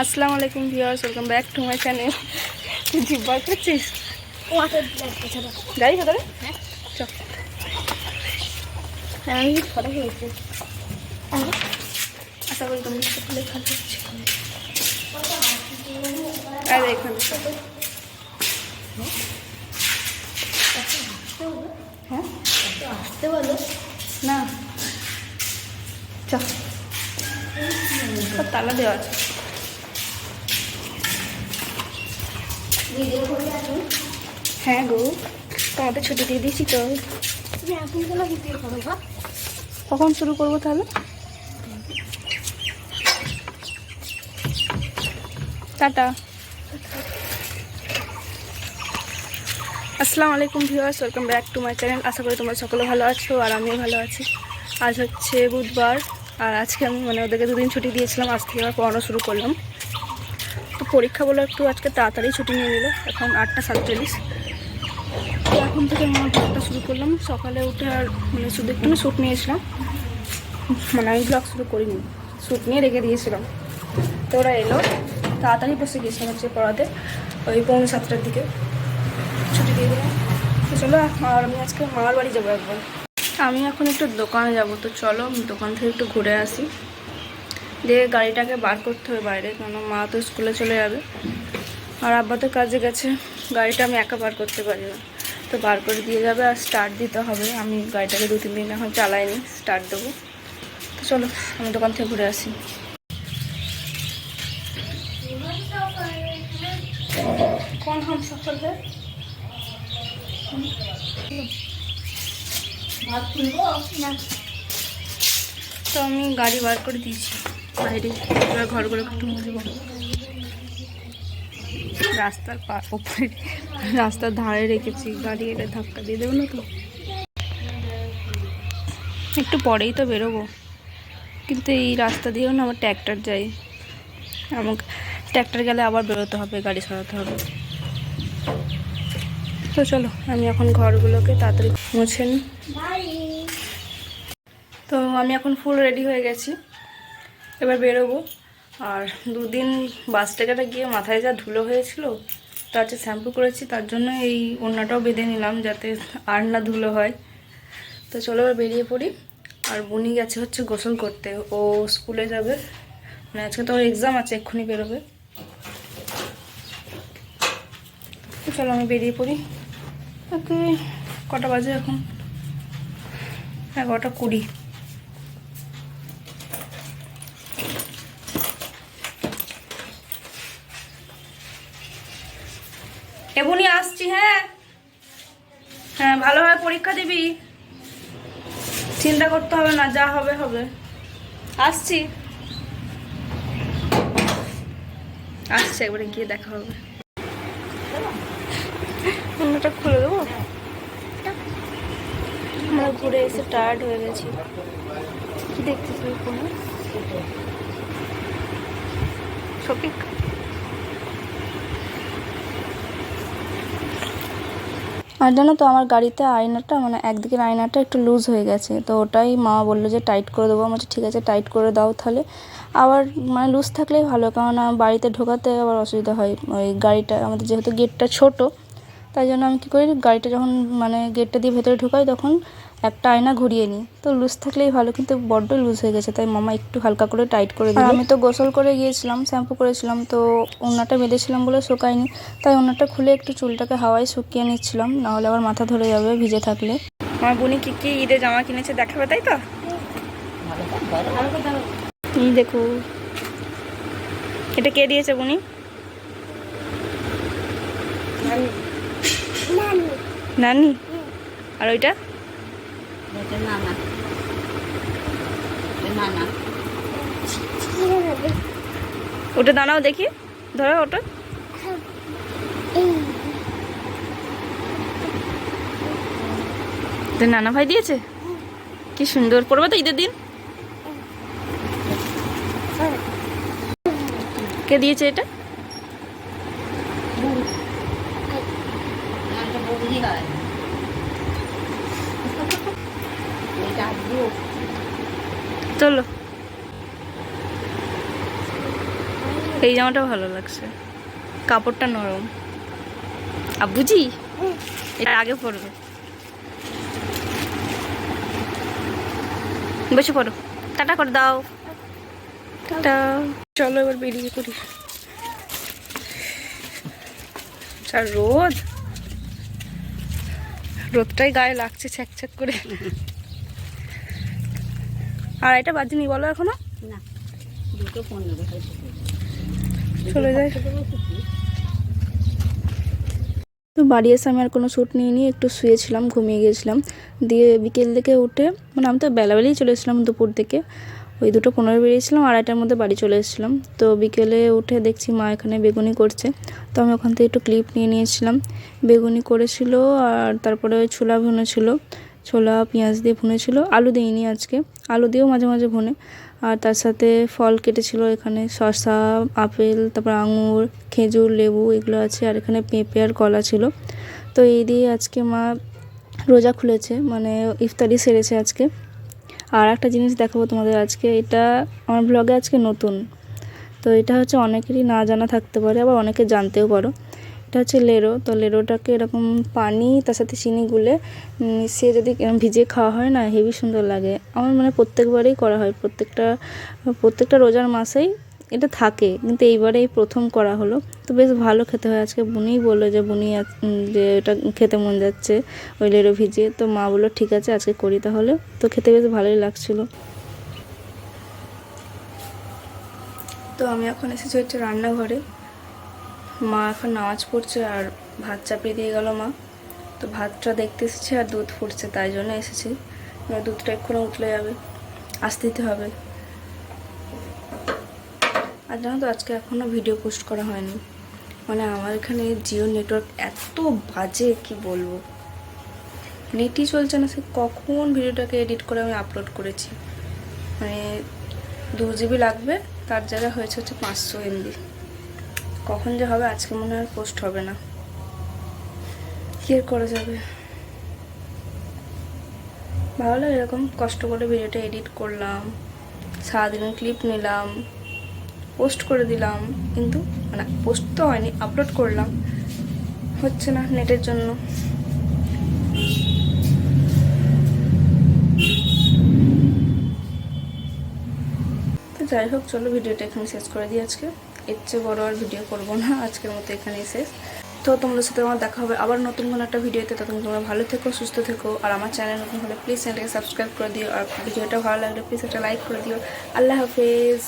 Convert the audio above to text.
আসসালামু আলাইকুম viewers welcome back to my channel. তুই জিভ বার করছিস যাই হ্যাঁ। হ্যাঁ আমি ফটো খেয়েছি আশা করি তুমি আর এখানে হ্যাঁ? আসতে বলো না। চল। তালা দেওয়া আছে ভিডিও করে আসুন হ্যাঁ গো তোমাদের ছুটি দিয়ে দিয়েছি তো। কখন শুরু করব তাহলে? টাটা। আসসালামু আলাইকুম viewers welcome back to my channel. আশা করি তোমরা সকলে ভালো আছো আর আমিও ভালো আছি। আজ হচ্ছে বুধবার আর আজকে আমি মানে ওদেরকে দুদিন ছুটি দিয়েছিলাম আজ থেকে আবার পড়ানো শুরু করলাম। পরীক্ষা বলে একটু আজকে তাড়াতাড়ি ছুটি নিয়ে নিল। এখন আটটা সাতচল্লিশ। তো এখন থেকে আমার ব্লগটা শুরু করলাম। সকালে উঠে আর মানে শুধু একটু শ্যুট নিয়েছিলাম। মানে আমি ব্লগ শুরু করিনি। শ্যুট নিয়ে রেখে দিয়েছিলাম। তো ওরা এলো। তাড়াতাড়ি বসে গিয়েছিলাম হচ্ছে পড়াতে। ওই পৌনে সাতটার দিকে। ছুটি দিয়ে দিলাম। তো চলো, আর আমি আজকে মামার বাড়ি যাব একবার। আমি এখন একটু দোকানে যাব। তো চলো, দোকান থেকে একটু ঘুরে আসি। দিয়ে গাড়িটাকে বার করতে হবে বাইরে কেন মা তো স্কুলে চলে যাবে। আর আব্বা তো কাজে গেছে গাড়িটা আমি একা বার করতে পারি না। তো বার করে দিয়ে যাবে আর স্টার্ট দিতে হবে। আমি গাড়িটাকে দু তিন দিন এখন চালাইনি স্টার্ট দেবো। তো চলো আমি দোকান থেকে ঘুরে আসি। কোন হাম সফল তো আমি গাড়ি বার করে দিয়েছি। বাইরে। ঘরগুলো একটু মুছবো রাস্তার উপরে রাস্তার ধারে রেখেছি। গাড়ি এলে ধাক্কা দিয়ে দেবো না তো? একটু পরেই তো বেরোবো। কিন্তু এই রাস্তা দিয়েও না আমার ট্র্যাক্টর যাই আমাকে ট্র্যাক্টর গেলে আবার বেরোতে হবে, গাড়ি সরাতে হবে। তো চলো, আমি এখন ঘরগুলোকে তাড়াতাড়ি মুছে নিই। বাই তো আমি এখন ফুল রেডি হয়ে গেছি। এবার বেরোবো। আর দুদিন বাস টাকাটা গিয়ে মাথায় যা ধুলো হয়েছিল তা হচ্ছে শ্যাম্পু করেছি, তার জন্য এই ওড়নাটাও বেঁধে নিলাম যাতে আর না ধুলো হয়। তো চলো এবার বেরিয়ে পড়ি। আর বুনি গেছে হচ্ছে গোসল করতে। ও স্কুলে যাবে। মানে আজকে তো ওর এক্সাম আছে, এক্ষুনি বেরোবে। চলো আমি বেরিয়ে পড়ি। ওকে, কটা বাজে এখন? এগারোটা কুড়ি। এবনি আসছি হ্যাঁ। হ্যাঁ ভালোভাবে পরীক্ষা দিবি। চিন্তা করতে হবে না, যা হবে হবে। আসছি। আসছে, একবারে গিয়ে দেখা হবে। অন্যটা খুলে দেবো? আমরা ঘুরে এসে টায়ার্ড হয়ে গেছি। কি দেখতেছি ফোনে শপিং আর জানো তো, আমার গাড়িতে আয়নাটা মানে একদিকের আয়নাটা একটু লুজ হয়ে গেছে। তো ওটাই মা বলল যে টাইট করে দেবো। আমার ঠিক আছে টাইট করে দাও তাহলে। আবার মানে লুজ থাকলেই ভালো কারণ বাড়িতে ঢোকাতে আবার অসুবিধা হয়। ওই গাড়িটা, আমাদের যেহেতু গেটটা ছোট, তাই জন্য আমি কী করি, গাড়িটা যখন মানে গেটটা দিয়ে ভেতরে ঢোকাই, তখন একটা আয়না ঘুরিয়ে নিই। তো লুজ থাকলেই ভালো কিন্তু বড্ড লুজ হয়ে গেছে তাই মামা একটু হালকা করে টাইট করে দিল। আমি তো গোসল করে গিয়েছিলাম শ্যাম্পু করেছিলাম তো ওনাটা বেঁধেছিলাম বলে শুকায়নি। তাই ওনাটা খুলে একটু চুলটাকে হাওয়ায় শুকিয়ে নিচ্ছিলাম নাহলে আবার মাথা ধরে যাবে ভিজে থাকলে। আমার বোনি কি কি ঈদে জামা কিনেছে দেখাবে তাই তো? দেখো। এটা কে দিয়েছে বুনি? নানি? আর ওইটা? এটা নানা নানা ওটা দাঁড়াও দেখি। ধরো ওটা। নানা ভাই দিয়েছে? কি সুন্দর। পড়বে তো ঈদের দিন? কে দিয়েছে এটা? বৌদি হয়। চলো। এই জামাটা ভালো লাগছে। কাপড়টা নরম। আব্বুজি এটা আগে পরবে। বসে পড়ো। টাটা করে দাও। টাটা। চলো এবার বেরিয়ে করি আর রোদ? রোদটাই গায়ে লাগছে ছ্যাক ছ্যাক করে। আর এটা বাজিনি বলো এখনও? না দুটো পনেরো চলে যায় তো বাড়ি এসে আমি আর কোনো শ্যুট নিয়ে নিয়ে একটু শুয়েছিলাম ঘুমিয়ে গিয়েছিলাম। দিয়ে বিকেল থেকে উঠে মানে আমি তো বেলাবেলাই চলে এসেছিলাম দুপুর থেকে ওই দুটো পনেরো বেরিয়েছিলাম আড়াইটার মধ্যে বাড়ি চলে এসেছিলাম। তো বিকেলে উঠে দেখছি মা এখানে বেগুনি করছে। তো আমি ওখান থেকে একটু ক্লিপ নিয়ে নিয়েছিলাম। বেগুনি করেছিল আর তারপরে ওই ছোলা ভুনেছিল ছোলা। পেঁয়াজ দিয়ে ভুনেছিল আলু দিইনি আজকে। আলু দিয়েও মাঝে মাঝে ভুনে। আর তার সাথে ফল কেটেছিল এখানে। শসা, আপেল, তারপর আঙুর, খেজুর, লেবু এগুলো আছে। আর এখানে পেঁপে আর কলা ছিল। তো এই দিয়ে আজকে মা রোজা খুলেছে। মানে ইফতারি সেরেছে আজকে। আর একটা জিনিস দেখাবো তোমাদের আজকে। এটা আমার ব্লগে আজকে নতুন। তো এটা হচ্ছে অনেকেরই না জানা থাকতে পারে, আবার অনেকে জানতেও পারো। এটা হচ্ছে লেরো, তো লেরোটাকে এরকম পানি, তার সাথে চিনি গুলে মিশিয়ে যদি ভিজিয়ে খাওয়া হয় না, হেভি সুন্দর লাগে। আমার মানে প্রত্যেকবারেই করা হয়, প্রত্যেকটা প্রত্যেকটা রোজার মাসেই এটা থাকে, কিন্তু এইবারেই প্রথম করা হলো। তো বেশ ভালো খেতে হয়। আজকে বুনিই বলল যে, বুনি যে এটা খেতে মন যাচ্ছে, ওই লেরো ভিজিয়ে। তো মা বলল, ঠিক আছে, আজকে করি তাহলে। তো খেতে বেশ ভালোই লাগছিল। তো আমি এখন এসেছি হচ্ছে রান্নাঘরে। মা এখন নামাজ পড়ছে আর ভাত চাপিয়ে দিয়ে গেল মা। তো ভাতটা দেখতে এসেছি আর দুধ ফুটছে, তাই জন্য এসেছি। দুধটা এক্ষুনি উঠলে যাবে আসতে দিতে হবে। আর জানো তো, আজকে এখনও ভিডিও পোস্ট করা হয়নি। মানে আমার এখানে জিও নেটওয়ার্ক এত বাজে, কি বলব? নেটই চলছে না, সে কখন ভিডিওটাকে এডিট করে আমি আপলোড করেছি। মানে দু জিবি লাগবে, তার জায়গায় হয়েছে হচ্ছে পাঁচশো এমবি কখন যে হবে, আজকে মনে হয় পোস্ট হবে না। কি করা যাবে। ভালো এরকম, কষ্ট করে ভিডিওটা এডিট করলাম, সারাদিনের ক্লিপ নিলাম পোস্ট করে দিলাম, কিন্তু মানে পোস্ট তো হয়নি আপলোড করলাম। হচ্ছে না নেটের জন্য। তো যাই হোক, চলো ভিডিওটা এখানে শেষ করে দিই আজকে। এর চেয়ে বড়ো আর ভিডিও করব না, আজকের মতো এখানেই শেষ। তো তোমাদের সাথে আমার দেখা হবে আবার নতুন কোনো একটা ভিডিওতে তখন তোমরা ভালো থেকো, সুস্থ থেকো, আর আমার চ্যানেল নতুন হলে প্লিজ চ্যানেলটাকে সাবস্ক্রাইব করে দিও, আর ভিডিওটা ভালো লাগলে প্লিজ একটা লাইক করে দিও। আল্লাহ হাফেজ।